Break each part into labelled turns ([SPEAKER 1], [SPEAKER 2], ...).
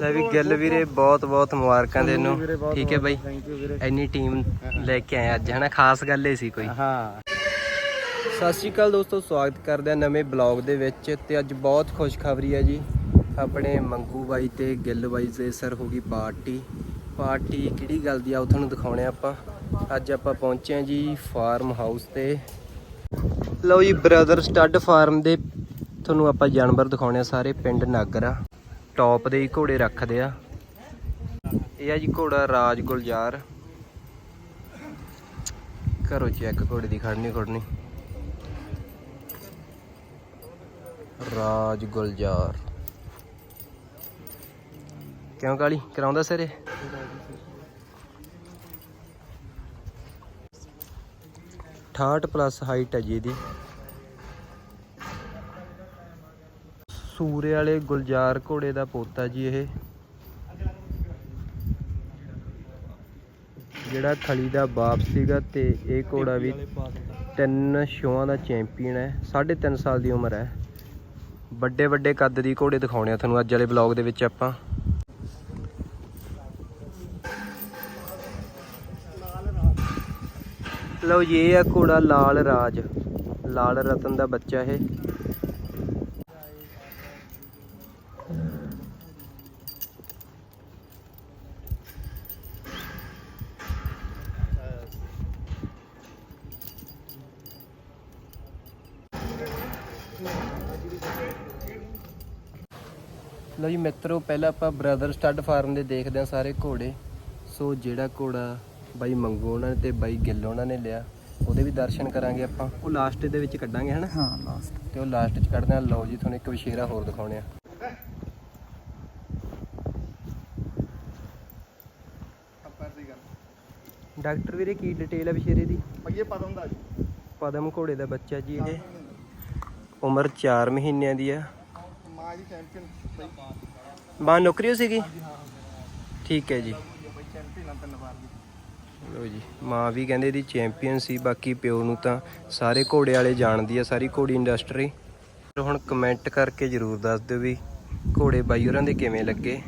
[SPEAKER 1] ਲੈ ਵੀ ਗਿੱਲ ਵੀਰੇ ਬਹੁਤ ਬਹੁਤ ਮੁਬਾਰਕਾਂ ਦੇ ਨੂੰ ਠੀਕ ਹੈ ਬਾਈ। ਇੰਨੀ ਟੀਮ ਲੈ ਕੇ ਆਏ ਅੱਜ ਹਨਾ? ਖਾਸ ਗੱਲ ਇਹ ਸੀ ਕੋਈ।
[SPEAKER 2] ਹਾਂ।
[SPEAKER 1] ਸਤਿ ਸ਼੍ਰੀ ਅਕਾਲ ਦੋਸਤੋ ਸਵਾਗਤ ਕਰਦੇ ਆ ਨਵੇਂ ਬਲੌਗ ਦੇ ਵਿੱਚ ਤੇ ਅੱਜ ਬਹੁਤ ਖੁਸ਼ਖਬਰੀ ਹੈ ਜੀ। ਆਪਣੇ ਮੰਗੂ ਬਾਈ ਤੇ ਗਿੱਲ ਬਾਈ ਦੇ ਸਰ ਹੋ ਗਈ ਪਾਰਟੀ। ਪਾਰਟੀ ਕਿਹੜੀ ਗੱਲ ਦੀ ਆ ਉਹ ਤੁਹਾਨੂੰ ਦਿਖਾਉਣੇ ਆਪਾਂ। ਅੱਜ ਆਪਾਂ ਪਹੁੰਚੇ ਆ ਜੀ ਫਾਰਮ ਹਾਊਸ ਤੇ। ਲਓ ਜੀ ਬ੍ਰਦਰ ਸਟੱਡ ਫਾਰਮ ਦੇ ਤੁਹਾਨੂੰ ਆਪਾਂ ਜਾਨਵਰ ਦਿਖਾਉਣੇ ਆ ਸਾਰੇ ਪਿੰਡ ਨਾਗਰਾ। ਟੌਪ ਦੇ ਹੀ ਘੋੜੇ ਰੱਖਦੇ ਆ। ਇਹ ਆ ਜੀ ਘੋੜਾ ਰਾਜ ਗੁਲਜ਼ਾਰ। ਕਰੋ ਚੈੱਕ ਘੋੜੇ ਦੀ ਖੜਨੀ ਖੜਨੀ। ਰਾਜ ਗੁਲਜ਼ਾਰ। ਕਿਉਂ ਕਾਲੀ? ਕਰਾਉਂਦਾ ਸਿਰੇ ਅਠਾਹਠ ਪਲੱਸ ਹਾਈਟ ਹੈ ਜੀ ਇਹਦੀ। ਸੂਰੇ ਵਾਲੇ ਗੁਲਜ਼ਾਰ ਘੋੜੇ ਦਾ ਪੋਤਾ ਜੀ ਇਹ। ਜਿਹੜਾ ਖਲੀ ਦਾ ਬਾਪ ਸੀਗਾ ਤੇ ਇਹ ਘੋੜਾ ਵੀ ਤਿੰਨ ਸ਼ੋਆਂ ਦਾ ਚੈਂਪੀਅਨ ਹੈ 3.5 ਸਾਲ ਦੀ ਉਮਰ ਹੈ। ਵੱਡੇ ਵੱਡੇ ਕੱਦ ਦੀ ਘੋੜੇ ਦਿਖਾਉਣੇ ਆ ਤੁਹਾਨੂੰ ਅੱਜ ਵਾਲੇ ਵਲੌਗ ਦੇ ਵਿੱਚ ਆਪਾਂ। ਲਓ ਜੀ, ਇਹ ਆ ਘੋੜਾ ਲਾਲ ਰਾਜ, ਲਾਲ ਰਤਨ ਦਾ ਬੱਚਾ ਇਹ। ਲਓ ਜੀ ਮਿੱਤਰੋ ਪਹਿਲਾਂ ਆਪਾਂ ਬ੍ਰਦਰ ਸਟੱਡ ਫਾਰਮ ਦੇ ਦੇਖਦੇ ਹਾਂ ਸਾਰੇ ਘੋੜੇ। ਸੋ ਜਿਹੜਾ ਘੋੜਾ ਬਾਈ ਮੰਗੂ ਉਹਨਾਂ ਨੇ ਤੇ ਬਾਈ ਗਿੱਲ ਉਹਨਾਂ ਨੇ ਲਿਆ ਉਹਦੇ ਵੀ ਦਰਸ਼ਨ ਕਰਾਂਗੇ ਆਪਾਂ। ਉਹ ਲਾਸਟ ਦੇ ਵਿੱਚ ਕੱਢਾਂਗੇ ਹਨਾ?
[SPEAKER 2] ਹਾਂ ਲਾਸਟ
[SPEAKER 1] ਤੇ ਉਹ ਲਾਸਟ 'ਚ ਕੱਢਦੇ ਆ ਲਓ ਜੀ ਤੁਹਾਨੂੰ ਇੱਕ ਵਿਸ਼ੇਰਾ ਹੋਰ ਦਿਖਾਉਣੇ ਆ ਡਾਕਟਰ ਵੀਰੇ ਕੀ ਡਿਟੇਲ ਆ ਵਿਸ਼ੇਰੇ ਦੀ?
[SPEAKER 2] ਪਈਏ ਪਦਮ ਦਾ ਜੀ।
[SPEAKER 1] ਪਦਮ ਘੋੜੇ ਦਾ ਬੱਚਾ ਜੀ ਇਹ। ਉਮਰ 4 ਮਹੀਨਿਆਂ ਦੀ ਆ।
[SPEAKER 2] ਮਾਂ ਜੀ ਚੈਂਪੀਅਨ
[SPEAKER 1] ਮਾਂ ਨੌਕਰੀ ਹੋ ਸੀਗੀ? ਠੀਕ ਹੈ ਜੀ। ਲੋ ਜੀ, ਮਾਂ ਵੀ ਕਹਿੰਦੇ ਦੀ ਚੈਂਪੀਅਨ ਸੀ, ਬਾਕੀ ਪਿਓ ਨੂੰ ਤਾਂ ਸਾਰੇ ਘੋੜੇ ਵਾਲੇ ਜਾਣਦੀ ਆ, ਸਾਰੀ ਘੋੜੀ ਇੰਡਸਟਰੀ। ਹੁਣ ਕਮੈਂਟ ਕਰਕੇ ਜਰੂਰ ਦੱਸ ਦਿਓ ਵੀ ਘੋੜੇ ਬਾਈ ਹੋਰਾਂ ਦੇ ਕਿਵੇਂ ਲੱਗੇ।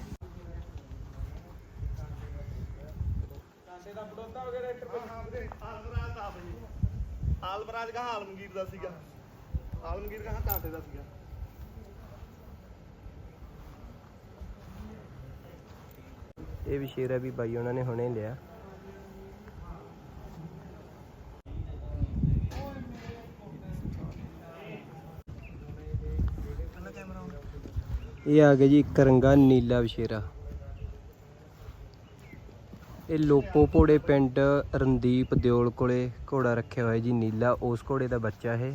[SPEAKER 2] ਆਲਮਰਾਜ ਕਹਾ ਆਲਮਗੀਰ ਦਾ ਸੀਗਾ। ਆਲਮਗੀਰ ਕਹਾ ਕਾਂਟੇ ਦਾ ਸੀਗਾ
[SPEAKER 1] ਇਹ ਵੀ ਸ਼ੇਰਾ ਵੀ ਬਾਈ ਉਹਨਾਂ ਨੇ ਹੁਣੇ ਲਿਆ। ਇਹ ਆ ਗਿਆ ਜੀ ਇੱਕ ਰੰਗਾ ਨੀਲਾ ਵਿਸ਼ੇਰਾ ਇਹ ਲੋਪੋ ਭੋੜੇ ਪਿੰਡ ਰਣਦੀਪ ਦਿਓਲ ਕੋਲੇ ਘੋੜਾ ਰੱਖਿਆ ਹੋਇਆ ਜੀ ਨੀਲਾ, ਉਸ ਘੋੜੇ ਦਾ ਬੱਚਾ ਇਹ।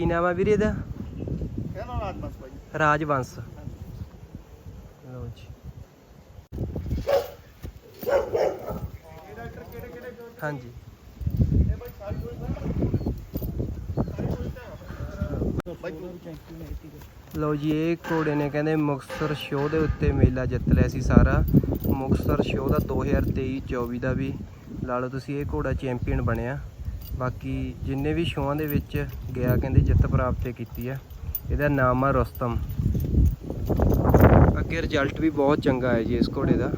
[SPEAKER 1] ਕੀ ਨਾਮ ਆ ਵੀਰੇ ਇਹਦਾ?
[SPEAKER 2] ਬਾਈ
[SPEAKER 1] ਰਾਜਵੰਸ਼ ਲਓ ਜੀ। ਹਾਂਜੀ। ਲਓ ਜੀ ਇਹ ਘੋੜੇ ਨੇ ਕਹਿੰਦੇ ਮੁਕਤਸਰ ਸ਼ੋਅ ਦੇ ਉੱਤੇ ਮੇਲਾ ਜਿੱਤ ਲਿਆ ਸੀ ਸਾਰਾ। ਮੁਕਤਸਰ ਸ਼ੋਅ ਦਾ 2023-24 ਦਾ ਵੀ ਲਾ ਲਓ ਤੁਸੀਂ ਇਹ ਘੋੜਾ ਚੈਂਪੀਅਨ ਬਣਿਆ। ਬਾਕੀ ਜਿੰਨੇ ਵੀ ਸ਼ੋਆਂ ਦੇ ਵਿੱਚ ਗਿਆ ਕਹਿੰਦੇ ਜਿੱਤ ਪ੍ਰਾਪਤ ਕੀਤੀ ਆ। ਇਹਦਾ ਨਾਮ ਆ ਰੁਸਤਮ। ਅੱਗੇ ਰਿਜ਼ਲਟ ਵੀ ਬਹੁਤ ਚੰਗਾ ਹੈ ਜੀ ਇਸ ਘੋੜੇ ਦਾ।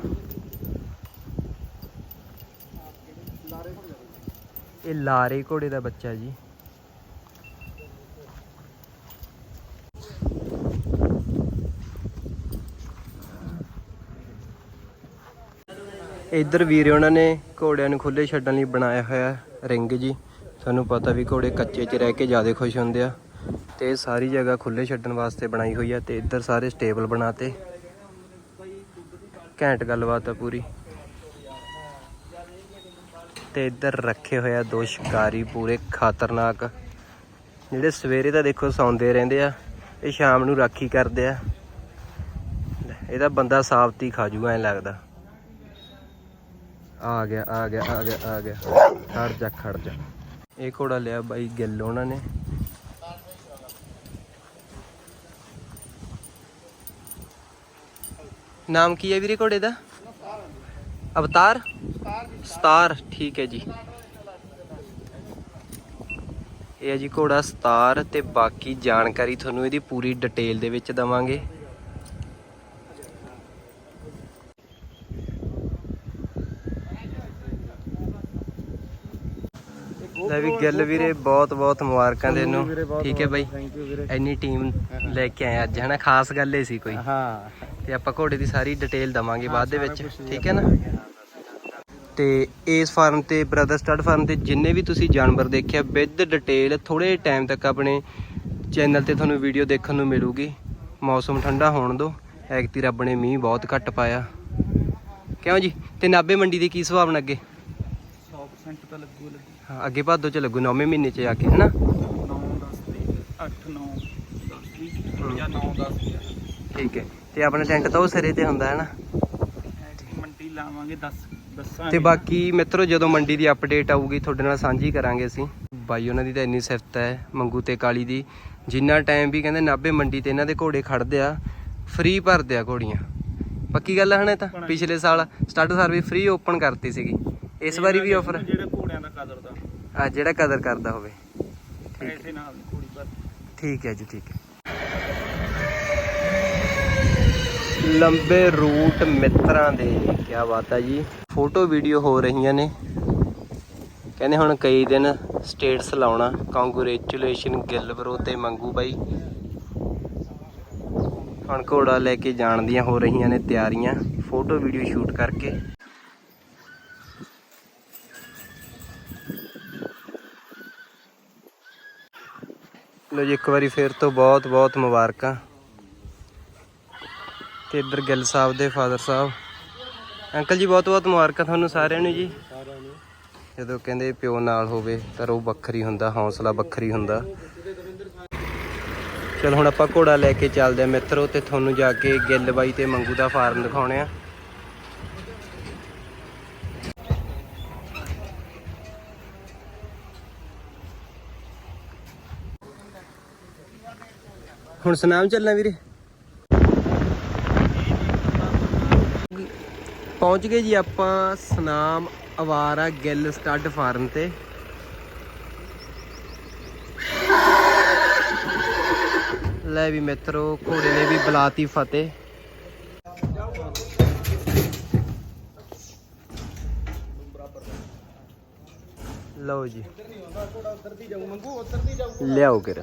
[SPEAKER 1] ਇਹ ਲਾਰੇ ਘੋੜੇ ਦਾ ਬੱਚਾ ਜੀ। ਇੱਧਰ ਵੀਰੇ ਉਹਨਾਂ ਨੇ ਘੋੜਿਆਂ ਨੂੰ ਖੁੱਲੇ ਛੱਡਣ ਲਈ ਬਣਾਇਆ ਹੋਇਆ ਰਿੰਗ ਜੀ। ਤੁਹਾਨੂੰ ਪਤਾ ਵੀ ਘੋੜੇ ਕੱਚੇ 'ਚ ਰਹਿ ਕੇ ਜ਼ਿਆਦਾ ਖੁਸ਼ ਹੁੰਦੇ ਆ। ਤੇ ਇਹ ਸਾਰੀ ਜਗ੍ਹਾ ਖੁੱਲੇ ਛੱਡਣ ਵਾਸਤੇ ਬਣਾਈ ਹੋਈ ਆ ਤੇ ਇੱਧਰ ਸਾਰੇ ਸਟੇਬਲ ਬਣਾਤੇ। ਘੈਂਟ ਗੱਲਬਾਤ ਆ ਪੂਰੀ। ਤੇ ਇੱਧਰ ਰੱਖੇ ਹੋਇਆ ਦੋ ਸ਼ਿਕਾਰੀ ਪੂਰੇ ਖਤਰਨਾਕ। ਜਿਹੜੇ ਸਵੇਰੇ ਤਾਂ ਦੇਖੋ ਸੌਂਦੇ ਰਹਿੰਦੇ ਆ, ਇਹ ਸ਼ਾਮ ਨੂੰ ਰਾਖੀ ਕਰਦੇ ਆ। ਇਹਦਾ ਬੰਦਾ ਸਾਬਤੀ ਖਾ ਜੂਗਾ, ਐ ਲੱਗਦਾ। ਆ ਗਿਆ ਆ ਗਿਆ ਆ ਗਿਆ ਆ ਗਿਆ। ਖੜ ਜਾ ਖੜ ਜਾ। ਇਹ ਘੋੜਾ ਲਿਆ ਬਾਈ ਗਿੱਲ ਉਹਨਾਂ ਨੇ। ਨਾਮ ਕੀ ਹੈ ਵੀਰੇ ਘੋੜੇ ਦਾ? ਅਵਤਾਰ? ਸਤਾਰ, ਠੀਕ ਹੈ ਜੀ। ਇਹ ਹੈ ਜੀ ਘੋੜਾ ਸਤਾਰ ਤੇ ਬਾਕੀ ਜਾਣਕਾਰੀ ਤੁਹਾਨੂੰ ਇਹਦੀ ਪੂਰੀ ਡਿਟੇਲ ਦੇ ਵਿੱਚ ਦਵਾਂਗੇ। ਲੈ ਵੀ ਗਿੱਲ ਵੀਰੇ ਬਹੁਤ ਬਹੁਤ ਮੁਬਾਰਕਾਂ ਦੇ ਨੂੰ ਠੀਕ ਹੈ ਬਾਈ।
[SPEAKER 2] ਥੈਂਕ ਯੂ ਵੀਰੇ।
[SPEAKER 1] ਇੰਨੀ ਟੀਮ ਲੈ ਕੇ ਆਏ ਅੱਜ ਹਨਾ? ਖਾਸ ਗੱਲ ਇਹ ਸੀ ਕੋਈ।
[SPEAKER 2] ਹਾਂ।
[SPEAKER 1] ਤੇ ਆਪਾਂ ਘੋੜੇ ਦੀ ਸਾਰੀ ਡਿਟੇਲ ਦਵਾਂਗੇ ਬਾਅਦ ਦੇ ਵਿੱਚ ਠੀਕ ਹੈ ਨਾ? ਤੇ ਇਸ ਫਾਰਮ ਤੇ ਬ੍ਰਦਰ ਸਟੱਡ ਫਾਰਮ ਤੇ ਜਿੰਨੇ ਵੀ ਤੁਸੀਂ ਜਾਨਵਰ ਦੇਖਿਆ ਵਿਦ ਡਿਟੇਲ ਥੋੜੇ ਟਾਈਮ ਤੱਕ ਆਪਣੇ ਚੈਨਲ ਤੇ ਤੁਹਾਨੂੰ ਵੀਡੀਓ ਦੇਖਣ ਨੂੰ ਮਿਲੂਗੀ। ਮੌਸਮ ਠੰਡਾ ਹੋਣ ਦੋ। ਐਕਤੀ ਰੱਬ ਨੇ ਮੀਂਹ ਬਹੁਤ ਘੱਟ ਪਾਇਆ। ਕਿਉਂ ਜੀ? ਤੇ ਨਾਬੇ ਮੰਡੀ ਦੀ ਕੀ ਸੁਭਾਵਨਾ ਅੱਗੇ?
[SPEAKER 2] 100% ਤਾਂ ਲੱਗੂ ਲੱਗੂ।
[SPEAKER 1] ਹਾਂ, ਅੱਗੇ ਭਾਦੋ ਚ ਲੱਗੂ ਨੌਵੇਂ ਮਹੀਨੇ ਚ ਆ ਕੇ ਹਨਾ?
[SPEAKER 2] 9 10 8 9 10 ਜਾਂ 9 10
[SPEAKER 1] ਠੀਕ ਹੈ ਤੇ ਆਪਣਾ ਟੈਂਟ ਤਾਂ ਉਹ ਸਿਰੇ ਤੇ ਹੁੰਦਾ ਹੈ ਨਾ
[SPEAKER 2] ਮੰਡੀ ਲਾਵਾਂਗੇ 10 ਦੱਸਾਂਗੇ
[SPEAKER 1] ਤੇ ਬਾਕੀ ਮਿੱਤਰੋ ਜਦੋਂ ਮੰਡੀ ਦੀ ਅਪਡੇਟ ਆਊਗੀ ਤੁਹਾਡੇ ਨਾਲ ਸਾਂਝੀ ਕਰਾਂਗੇ ਅਸੀਂ। ਬਾਈ ਉਹਨਾਂ ਦੀ ਤਾਂ ਇੰਨੀ ਸਿਫਤ ਹੈ ਮੰਗੂ ਤੇ ਕਾਲੀ ਦੀ। ਜਿੰਨਾ ਟਾਈਮ ਵੀ ਕਹਿੰਦੇ ਨਾਭੇ ਮੰਡੀ ਤੇ ਇਹਨਾਂ ਦੇ ਘੋੜੇ ਖੜਦੇ ਆ ਫ੍ਰੀ ਭਰਦੇ ਆ ਘੋੜੀਆਂ। ਪੱਕੀ ਗੱਲ ਹਣੇ ਤਾਂ? ਪਿਛਲੇ ਸਾਲ ਸਟਾਰਟ ਸਰਵਿਸ ਫ੍ਰੀ ਓਪਨ ਕਰਤੀ ਸੀਗੀ। ਇਸ ਵਾਰੀ ਵੀ ਆਫਰ
[SPEAKER 2] ਜਿਹੜੇ ਘੋੜਿਆਂ ਦਾ ਕਦਰ ਦਾ।
[SPEAKER 1] ਆ ਜਿਹੜਾ ਕਦਰ ਕਰਦਾ ਹੋਵੇ।
[SPEAKER 2] ਪੈਸੇ ਨਾਲ ਪਰ
[SPEAKER 1] ਠੀਕ ਹੈ ਜੀ ਠੀਕ ਹੈ। ਲੰਬੇ ਰੂਟ ਮਿੱਤਰਾਂ ਦੇ ਕੀ ਬਾਤ ਹੈ ਜੀ। ਫੋਟੋ ਵੀਡੀਓ ਹੋ ਰਹੀਆਂ ਨੇ। ਕਹਿੰਦੇ ਹੁਣ ਕਈ ਦਿਨ ਸਟੇਟਸ ਲਾਉਣਾ। ਕੰਗ੍ਰੈਚੁਲੇਸ਼ਨ ਗਿੱਲ ਬਰੋ ਤੇ ਮੰਗੂ ਬਾਈ। ਹੁਣ ਘੋੜਾ ਲੈ ਕੇ ਜਾਣ ਦੀਆਂ ਹੋ ਰਹੀਆਂ ਨੇ ਤਿਆਰੀਆਂ। ਫੋਟੋ ਵੀਡੀਓ ਸ਼ੂਟ ਕਰਕੇ। ਲੋ ਜੀ, ਇੱਕ ਵਾਰੀ ਫੇਰ ਤੋਂ ਬਹੁਤ ਬਹੁਤ ਮੁਬਾਰਕਾਂ। ਤੇ ਇੱਧਰ ਗਿੱਲ ਸਾਹਿਬ ਦੇ ਫਾਦਰ ਸਾਹਿਬ। ਅੰਕਲ ਜੀ, ਬਹੁਤ ਬਹੁਤ ਮੁਬਾਰਕਾਂ ਤੁਹਾਨੂੰ ਸਾਰਿਆਂ ਨੂੰ ਜੀ। ਜਦੋਂ ਕਹਿੰਦੇ ਪਿਓ ਨਾਲ ਹੋਵੇ, ਤਾਂ ਉਹ ਵੱਖਰੀ ਹੁੰਦਾ, ਹੌਸਲਾ ਵੱਖਰੀ ਹੁੰਦਾ। ਚਲ, ਹੁਣ ਆਪਾਂ ਘੋੜਾ ਲੈ ਕੇ ਚੱਲਦੇ ਆ ਮਿੱਤਰੋ, ਤੇ ਤੁਹਾਨੂੰ ਜਾ ਕੇ ਗਿੱਲ ਬਾਈ ਤੇ ਮੰਗੂ ਦਾ ਫਾਰਮ ਦਿਖਾਉਣੇ ਆ। ਹੁਣ ਸੁਨਾਮ ਚੱਲਣਾ ਵੀਰੇ। ਪਹੁੰਚ ਗਏ ਜੀ ਆਪਾਂ ਸਨਾਮ ਅਵਾਰਾ ਗਿੱਲ ਸਟੱਡ ਫਾਰਮ ਤੇ। ਲੈ ਵੀ ਮਿੱਤਰੋ, ਘੋੜੇ ਨੇ ਵੀ ਬੁਲਾਤੀ ਫਤਿਹ। ਲਓ ਜੀ। ਲਿਆਓ ਕਿਰ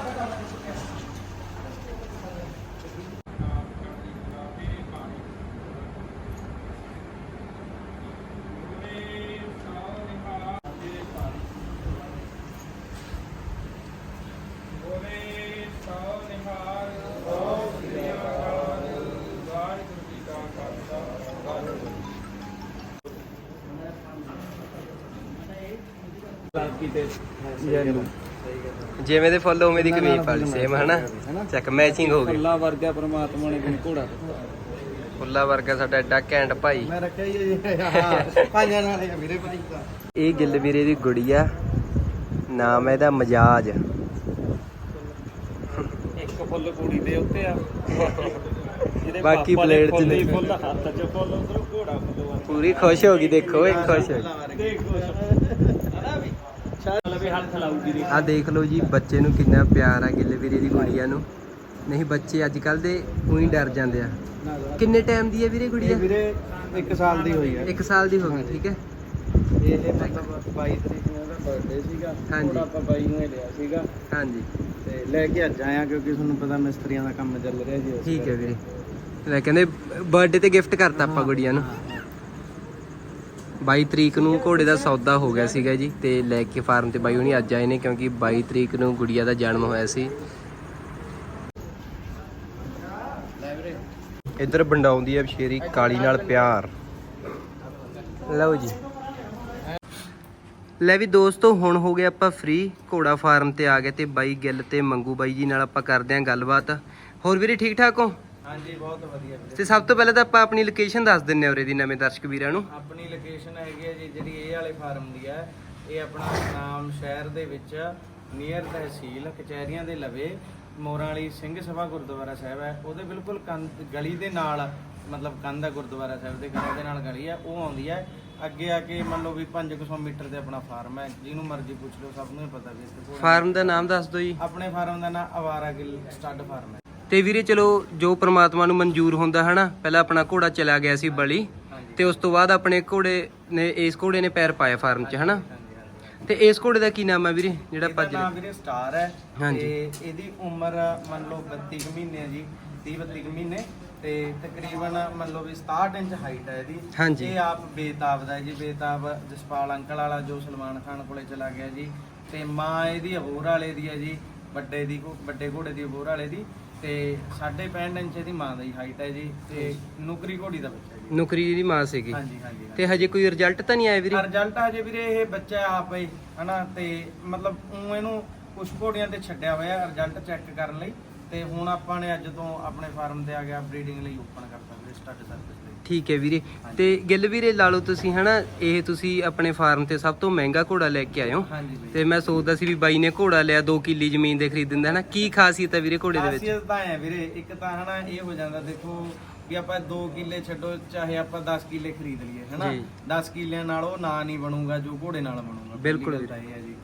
[SPEAKER 2] ਯੈਲੋ
[SPEAKER 1] ਜਿਵੇਂ ਦੇ ਫੁੱਲ ਉਵੇਂ ਦੀ ਕਮੀਜ਼ ਪਾ ਲਈ ਸੇਮ ਹਨਾ? ਚੱਕ ਮੈਚਿੰਗ ਹੋ ਗਈ।
[SPEAKER 2] ਅੱਲਾ ਵਰਗਾ ਪ੍ਰਮਾਤਮਾ ਨੇ ਕਿਨ ਘੋੜਾ
[SPEAKER 1] ਫੁੱਲਾ ਵਰਗਾ ਸਾਡਾ ਐਡਾ ਘੈਂਟ ਭਾਈ।
[SPEAKER 2] ਮੈਂ ਰੱਖਿਆ ਹੀ ਹਾਂ ਭਾਈਆਂ ਨਾਲ ਮੇਰੇ ਭਾਈ ਦਾ।
[SPEAKER 1] ਇਹ ਗਿੱਲ ਵੀਰੇ ਦੀ ਗੁੜੀਆ ਨਾਮ ਹੈ ਇਹਦਾ ਮਜਾਜ।
[SPEAKER 2] ਇੱਕ ਫੁੱਲ ਕੁੜੀ ਦੇ ਉੱਤੇ ਆ। ਜਿਹਦੇ
[SPEAKER 1] ਬਾਕੀ ਪਲੇਟ 'ਚ
[SPEAKER 2] ਫੁੱਲ ਹੀ
[SPEAKER 1] ਨੇ।
[SPEAKER 2] ਫੁੱਲ ਹੱਥ 'ਚ ਫੁੱਲ ਉਧਰੋਂ ਘੋੜਾ ਫੁੱਲ
[SPEAKER 1] ਪੂਰੀ ਖੁਸ਼ ਹੋ ਗਈ ਦੇਖੋ ਇਹ ਖੁਸ਼ ਹੋ ਗਈ।
[SPEAKER 2] ਦੇਖ ਕੁਛ ਹਨਾ ਵੀ?
[SPEAKER 1] ਆ ਦੇਖ ਲਓ ਜੀ ਬੱਚੇ ਨੂੰ ਕਿੰਨਾ ਪਿਆਰ ਆ ਗਿੱਲ ਵੀਰੇ ਦੀ ਗੁੜੀਆ ਨੂੰ। ਨਹੀਂ ਬੱਚੇ ਅੱਜ ਕੱਲ ਦੇ ਉਹੀ ਡਰ ਜਾਂਦੇ ਆ। ਕਿੰਨੇ ਟਾਈਮ ਦੀ ਹੈ ਵੀਰੇ ਗੁੜੀਆ?
[SPEAKER 2] ਵੀਰੇ 1 ਸਾਲ ਦੀ ਹੋਈ ਹੈ।
[SPEAKER 1] 1 ਸਾਲ ਦੀ ਹੋ ਗਈ ਠੀਕ ਹੈ।
[SPEAKER 2] ਇਹ ਮਤਲਬ 22 ਤਰੀਕ ਨੂੰ ਉਹਦਾ ਬਰਥਡੇ ਸੀਗਾ।
[SPEAKER 1] ਹਾਂਜੀ।
[SPEAKER 2] ਆਪਾਂ ਬਾਈ ਨੂੰ ਹੀ ਲਿਆ ਸੀਗਾ।
[SPEAKER 1] ਹਾਂਜੀ।
[SPEAKER 2] ਤੇ ਲੈ ਕੇ ਅੱਜ ਆਇਆ ਕਿਉਂਕਿ ਤੁਹਾਨੂੰ ਪਤਾ ਮਿਸਤਰੀਆਂ ਦਾ ਕੰਮ ਚੱਲ ਰਿਹਾ ਜੀ।
[SPEAKER 1] ਠੀਕ ਹੈ ਵੀਰੇ। ਲੈ ਕਹਿੰਦੇ ਬਰਥਡੇ ਤੇ ਗਿਫਟ ਕਰਤਾ ਆਪਾਂ ਗੁੜੀਆ ਨੂੰ। 22 ਤਰੀਕ ਨੂੰ ਘੋੜੇ ਦਾ ਸੌਦਾ ਹੋ ਗਿਆ ਸੀਗਾ ਜੀ ਤੇ ਲੈ ਕੇ ਫਾਰਮ ਤੇ ਬਾਈ ਹੁਣੀ ਅੱਜ ਆਏ ਨੇ ਕਿਉਂਕਿ 22 ਤਰੀਕ ਨੂੰ ਗੁੜੀਆ ਦਾ ਜਨਮ ਹੋਇਆ ਸੀ। ਇੱਧਰ ਬੰਡਾਉਂਦੀ ਹੈ ਸ਼ੇਰੀ ਕਾਲੀ ਨਾਲ ਪਿਆਰ। ਲਓ ਜੀ। ਲੈ ਵੀ ਦੋਸਤੋ, ਹੁਣ ਹੋ ਗਏ ਆਪਾਂ ਫ੍ਰੀ ਘੋੜਾ ਫਾਰਮ ਤੇ ਆ ਗਏ ਤੇ ਬਾਈ ਗਿੱਲ ਤੇ ਮੰਗੂ ਬਾਈ ਜੀ ਨਾਲ ਆਪਾਂ ਕਰਦੇ ਆਂ ਗੱਲਬਾਤ। ਹੋਰ ਵੀਰੇ ਠੀਕ ਠਾਕ ਹੋ?
[SPEAKER 3] ਹਾਂਜੀ ਬਹੁਤ ਵਧੀਆ ਵੀਰੇ।
[SPEAKER 1] ਤੇ ਸਭ ਤੋਂ ਪਹਿਲਾਂ ਤਾਂ ਆਪਾਂ ਆਪਣੀ ਲੋਕੇਸ਼ਨ ਦੱਸ ਦਿੰਨੇ ਉਰੇ ਦੀ ਨਵੇਂ ਦਰਸ਼ਕ ਵੀਰਾਂ ਨੂੰ।
[SPEAKER 3] ਆਪਣੀ ਲੋਕੇਸ਼ਨ ਹੈਗੀ ਹੈ ਜੀ ਜਿਹੜੀ ਇਹ ਵਾਲੇ ਫਾਰਮ ਦੀ ਹੈ। ਇਹ ਆਪਣਾ ਨਾਮ ਸ਼ਹਿਰ ਦੇ ਵਿੱਚ ਨੀਅਰ ਤਹਿਸੀਲ ਕਚਹਿਰੀਆਂ ਦੇ ਲਵੇ ਮੋਰਾਂ ਵਾਲੀ ਸਿੰਘ ਸਭਾ ਗੁਰਦੁਆਰਾ ਸਾਹਿਬ ਹੈ। ਉਹਦੇ ਬਿਲਕੁਲ ਕੰਧ ਗਲੀ ਦੇ ਨਾਲ ਮਤਲਬ ਕੰਧ ਹੈ ਗੁਰਦੁਆਰਾ ਸਾਹਿਬ ਦੇ ਗਲੀ ਦੇ ਨਾਲ ਗਲੀ ਹੈ ਉਹ ਆਉਂਦੀ ਹੈ। ਅੱਗੇ ਆ ਕੇ ਮੰਨ ਲਓ ਵੀ 500 ਮੀਟਰ ਤੇ ਆਪਣਾ ਫਾਰਮ ਹੈ ਜਿਹਨੂੰ ਮਰਜ਼ੀ ਪੁੱਛ ਲਓ ਸਭ ਨੂੰ ਹੀ ਪਤਾ ਵੀ ਇੱਥੇ ਘੋੜਾ-
[SPEAKER 1] ਫਾਰਮ ਦਾ ਨਾਮ ਦੱਸ ਦਿਓ ਜੀ।
[SPEAKER 3] ਆਪਣੇ ਫਾਰਮ ਦਾ ਨਾਮ ਅਵਾਰਾ ਗਿੱਲ ਸਟੱਡ ਫਾਰਮ ਹੈ।
[SPEAKER 1] ਤੇ ਵੀਰੇ ਚਲੋ ਜੋ ਪ੍ਰਮਾਤਮਾ ਨੂੰ ਮਨਜ਼ੂਰ ਹੁੰਦਾ ਹਨਾ ਪਹਿਲਾਂ ਆਪਣਾ ਘੋੜਾ ਚਲਾ ਗਿਆ ਸੀ ਬਲੀ ਤੇ ਉਸ ਤੋਂ ਬਾਅਦ ਆਪਣੇ ਘੋੜੇ ਨੇ ਇਸ ਘੋੜੇ ਨੇ ਪੈਰ ਪਾਇਆ ਫਾਰਮ 'ਚ ਹਨਾ? ਤੇ ਇਸ ਘੋੜੇ ਦਾ ਕੀ ਨਾਮ ਹੈ ਵੀਰੇ ਜਿਹੜਾ ਭੱਜ
[SPEAKER 3] ਨਾਮ ਵੀਰੇ ਸਟਾਰ ਹੈ। ਤੇ ਇਹਦੀ ਉਮਰ ਮੰਨ ਲਓ 32 ਕੁ ਮਹੀਨੇ ਜੀ 30 32 ਕੁ ਮਹੀਨੇ ਤੇ ਤਕਰੀਬਨ ਮੰਨ ਲਓ ਵੀ 67 ਇੰਚ ਹਾਈਟ ਹੈ ਇਹਦੀ। ਇਹ ਆਪ ਬੇਤਾਬ ਦਾ ਜੀ ਬੇਤਾਬ ਜਸਪਾਲ ਅੰਕਲ ਵਾਲਾ ਜੋ ਸਲਮਾਨ ਖਾਨ ਕੋਲੇ ਚਲਾ ਗਿਆ ਜੀ ਤੇ ਮਾਂ ਇਹਦੀ ਅਬੋਰ ਵਾਲੇ ਦੀ ਹੈ ਜੀ ਵੱਡੇ ਦੀ ਵੱਡੇ ਘੋੜੇ ਦੀ ਅਬੋਰ ਵਾਲੇ ਦੀ। ਤੇ 65 ਇੰਚ ਇਹਦੀ ਮਾਂ ਦੀ ਹਾਈਟ ਹੈ ਜੀ ਤੇ ਨੁਕਰੀ ਘੋੜੀ ਦਾ ਬੱਚਾ ਹੈ ਜੀ।
[SPEAKER 1] ਨੌਕਰੀ ਦੀ ਮਾਂ ਸੀਗੀ।
[SPEAKER 3] ਹਾਂਜੀ ਹਾਂਜੀ
[SPEAKER 1] ਤੇ ਹਜੇ ਕੋਈ ਰਿਜ਼ਲਟ ਤਾਂ ਨਹੀਂ ਆਇਆ ਵੀਰੇ?
[SPEAKER 3] ਰਿਜ਼ਲਟ ਹਜੇ ਵੀਰੇ ਇਹ ਬੱਚਾ ਆਪ ਹੀ ਹਨਾ ਤੇ ਮਤਲਬ ਉਹ ਇਹਨੂੰ ਕੁਝ ਘੋੜੀਆਂ ਤੇ ਛੱਡਿਆ ਹੋਇਆ ਰਿਜ਼ਲਟ ਚੈੱਕ ਕਰਨ ਲਈ। ਤੇ ਹੁਣ ਆਪਾਂ ਨੇ ਅੱਜ ਤੋਂ ਆਪਣੇ ਫਾਰਮ ਤੇ ਆ ਗਿਆ ਬਰੀਡਿੰਗ ਲਈ ਓਪਨ ਕਰਤਾ ਵੀਰੇ ਸਟੱਡ ਸਰਵਿਸ
[SPEAKER 1] ਠੀਕ ਹੈ ਵੀਰੇ। ਤੇ ਗਿੱਲ ਵੀਰੇ ਲਾ ਲਓ ਤੁਸੀਂ ਹਨਾ ਇਹ ਤੁਸੀਂ ਆਪਣੇ ਫਾਰਮ ਤੇ ਸਭ ਤੋਂ ਮਹਿੰਗਾ ਘੋੜਾ ਲੈ ਕੇ
[SPEAKER 3] ਹਾਂਜੀ ਵੀਰੇ।
[SPEAKER 1] ਤੇ ਮੈਂ ਸੋਚਦਾ ਸੀ ਵੀ ਬਾਈ ਨੇ ਘੋੜਾ ਲਿਆ 2 ਕਿੱਲੀ ਜ਼ਮੀਨ ਦੇ ਖਰੀਦਣ ਦਾ ਹਨਾ। ਕੀ ਖਾਸੀਅਤ ਹੈ ਵੀਰੇ ਘੋੜੇ ਦੇ ਵਿੱਚ?
[SPEAKER 3] ਖਾਸੀਅਤ ਤਾਂ ਹੈ ਵੀਰੇ ਇੱਕ ਤਾਂ ਹਨਾ ਇਹ ਹੋ ਜਾਂਦਾ ਦੇਖੋ ਵੀ ਆਪਾਂ 2 ਕਿੱਲੇ ਛੱਡੋ ਚਾਹੇ ਆਪਾਂ 10 ਕਿੱਲੇ ਖਰੀਦ ਲਈਏ ਹਨਾ।
[SPEAKER 1] ਜੀ।
[SPEAKER 3] 10 ਕਿੱਲਿਆਂ ਨਾਲ ਉਹ ਨਾਂ ਨਹੀਂ ਬਣੂਗਾ ਜੋ ਘੋੜੇ ਨਾਲ ਬਣੂਗਾ। ਪਹਿਲੀ
[SPEAKER 1] ਬਿਲਕੁਲ
[SPEAKER 3] ਗੱਲ ਤਾਂ ਇਹ ਹੈ ਜੀ।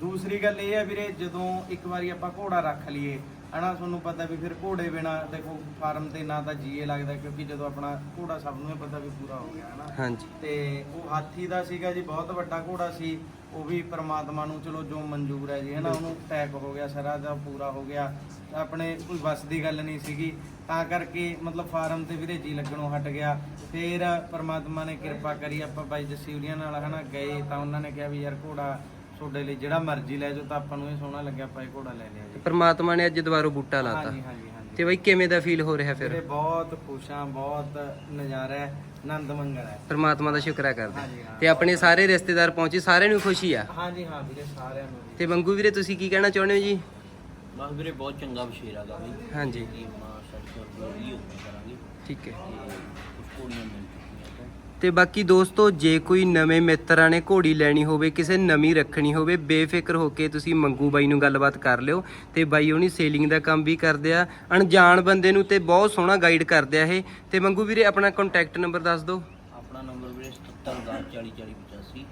[SPEAKER 3] ਦੂਸਰੀ ਗੱਲ ਇਹ ਹੈ ਵੀਰੇ ਜਦੋਂ ਇੱਕ ਵਾਰੀ ਆਪਾਂ ਘੋੜਾ ਰੱਖ ਲਈਏ ਹਨਾ ਤੁਹਾਨੂੰ ਪਤਾ ਵੀ ਫਿਰ ਘੋੜੇ ਬਿਨਾ ਦੇਖੋ ਫਾਰਮ ਤੇ ਨਾ ਤਾਂ ਜੀਏ ਲੱਗਦਾ ਕਿਉਂਕਿ ਜਦੋਂ ਆਪਣਾ ਘੋੜਾ ਸਭ ਨੂੰ ਹੀ ਪਤਾ ਵੀ ਪੂਰਾ ਹੋ ਗਿਆ ਹਨਾ।
[SPEAKER 1] ਹਾਂਜੀ।
[SPEAKER 3] ਤੇ ਉਹ ਹਾਥੀ ਦਾ ਸੀਗਾ ਜੀ ਬਹੁਤ ਵੱਡਾ ਘੋੜਾ ਸੀ ਉਹ ਵੀ ਪ੍ਰਮਾਤਮਾ ਨੂੰ ਚਲੋ ਜੋ ਮਨਜ਼ੂਰ ਹੈ ਜੀ ਹਨਾ ਉਹਨੂੰ ਅਟੈਕ ਹੋ ਗਿਆ ਸਾਰਾ ਦਾ ਪੂਰਾ ਹੋ ਗਿਆ। ਆਪਣੇ ਕੋਈ ਬਸ ਦੀ ਗੱਲ ਨਹੀਂ ਸੀਗੀ ਤਾਂ ਕਰਕੇ ਮਤਲਬ ਫਾਰਮ ਤੇ ਵੀਰੇ ਜੀ ਲੱਗਣੋਂ ਹਟ ਗਿਆ। ਫਿਰ ਪ੍ਰਮਾਤਮਾ ਨੇ ਕਿਰਪਾ ਕਰੀ ਆਪਾਂ ਬਾਈ ਜਸੀਵਲੀਆਂ ਨਾਲ ਹਨਾ ਗਏ ਤਾਂ ਉਹਨਾਂ ਨੇ ਕਿਹਾ ਵੀ ਯਾਰ ਘੋੜਾ ਤੁਹਾਡੇ ਲਈ ਜਿਹੜਾ ਮਰਜ਼ੀ ਲੈ ਜਾਓ ਤਾਂ ਆਪਾਂ ਨੂੰ ਇਹ ਸੋਹਣਾ ਲੱਗਿਆ ਆਪਾਂ ਇਹ ਘੋੜਾ ਲੈ ਲਿਆ ਜੀ।
[SPEAKER 1] ਪ੍ਰਮਾਤਮਾ ਨੇ ਅੱਜ ਦੁਬਾਰਾ ਬੂਟਾ ਲਾਤਾ।
[SPEAKER 3] ਹਾਂਜੀ ਹਾਂਜੀ ਹਾਂਜੀ।
[SPEAKER 1] ਤੇ ਬਾਈ ਕਿਵੇਂ ਦਾ ਫੀਲ ਹੋ ਰਿਹਾ ਫਿਰ?
[SPEAKER 3] ਬਹੁਤ ਖੁਸ਼ ਹਾਂ ਬਹੁਤ ਨਜ਼ਾਰਾ ਹੈ ਆਨੰਦ ਮੰਗਲ ਹੈ।
[SPEAKER 1] ਪ੍ਰਮਾਤਮਾ ਦਾ ਸ਼ੁਕਰ ਕਰਦੇ।
[SPEAKER 3] ਹਾਂਜੀ ਹਾਂ।
[SPEAKER 1] ਤੇ ਆਪਣੇ ਸਾਰੇ ਰਿਸ਼ਤੇਦਾਰ ਪਹੁੰਚੇ ਸਾਰਿਆਂ ਨੂੰ ਖੁਸ਼ੀ ਆ?
[SPEAKER 3] ਹਾਂਜੀ ਹਾਂ ਵੀਰੇ ਸਾਰਿਆਂ ਨੂੰ ਜੀ।
[SPEAKER 1] ਤੇ ਮੰਗੂ ਵੀਰੇ ਤੁਸੀਂ ਕੀ ਕਹਿਣਾ ਚਾਹੁੰਦੇ ਹੋ ਜੀ?
[SPEAKER 4] ਬਸ ਵੀਰੇ ਬਹੁਤ ਚੰਗਾ ਵਿਸ਼ੇਰਾ ਗਾ ਵੀ
[SPEAKER 1] ਹਾਂਜੀ।
[SPEAKER 4] ਕਿ ਮਾਂ ਸੜਕ ਬਲੋਰੀ ਓਪਨ ਕਰਾਂਗੇ।
[SPEAKER 1] ਠੀਕ ਹੈ।
[SPEAKER 4] ਤੇ ਕੁਝ ਮਿਲ ਤਾਂ
[SPEAKER 1] ਬਾਕੀ ਦੋਸਤੋ ਜੇ ਕੋਈ ਨਵੇਂ ਮਿੱਤਰਾਂ ਨੇ ਘੋੜੀ ਲੈਣੀ ਹੋਵੇ ਕਿਸੇ ਨਵੀਂ ਰੱਖਣੀ ਹੋਵੇ ਬੇਫਿਕਰ ਹੋ ਕੇ ਤੁਸੀਂ ਮੰਗੂ ਬਾਈ ਨੂੰ ਗੱਲਬਾਤ ਕਰ ਲਿਓ। ਤੇ ਬਾਈ ਉਹਨੀ ਸੇਲਿੰਗ ਦਾ ਕੰਮ ਵੀ ਕਰਦੇ ਆ। ਅਣਜਾਣ ਬੰਦੇ ਨੂੰ ਤੇ ਬਹੁਤ ਸੋਹਣਾ ਗਾਈਡ ਕਰਦੇ ਆ ਇਹ। ਤੇ ਮੰਗੂ ਵੀਰੇ ਆਪਣਾ ਕੰਟੈਕਟ ਨੰਬਰ ਦੱਸ ਦਿਓ।
[SPEAKER 4] ਆਪਣਾ ਨੰਬਰ ਵੀਰੇ 7710404085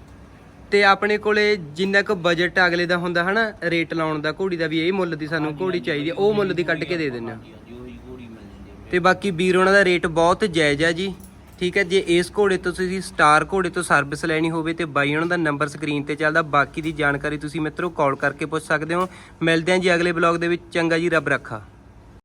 [SPEAKER 1] ਤੇ ਆਪਣੇ ਕੋਲੇ ਜਿੰਨਾ ਕੁ ਬਜਟ ਅਗਲੇ ਦਾ ਹੁੰਦਾ ਹਨਾ ਰੇਟ ਲਾਉਣ ਦਾ ਘੋੜੀ ਦਾ ਵੀ ਇਹ ਮੁੱਲ ਦੀ ਸਾਨੂੰ ਘੋੜੀ ਚਾਹੀਦੀ ਹੈ ਉਹ ਮੁੱਲ ਦੀ ਕੱਢ ਕੇ ਦੇ ਦਿੰਦੇ ਆ। ਤੇ ਬਾਕੀ ਵੀਰ ਉਹਨਾਂ ਦਾ ਰੇਟ ਬਹੁਤ ਜਾਇਜ਼ ਆ ਜੀ। ਠੀਕ ਹੈ, ਜੇ ਇਸ ਘੋੜੇ ਤੋਂ ਤੁਸੀਂ ਸਟਾਰ ਘੋੜੇ ਤੋਂ ਸਰਵਿਸ ਲੈਣੀ ਹੋਵੇ ਤੇ ਬਾਈ ਉਹਨਾਂ ਦਾ ਨੰਬਰ ਸਕਰੀਨ ਤੇ ਚੱਲਦਾ। ਬਾਕੀ ਦੀ ਜਾਣਕਾਰੀ ਤੁਸੀਂ ਮਿੱਤਰੋ ਕਾਲ ਕਰਕੇ ਪੁੱਛ ਸਕਦੇ ਹੋ। ਮਿਲਦੇ ਹਾਂ ਜੀ ਅਗਲੇ ਬਲੌਗ ਦੇ ਵਿੱਚ। ਚੰਗਾ ਜੀ, ਰੱਬ ਰੱਖਾ।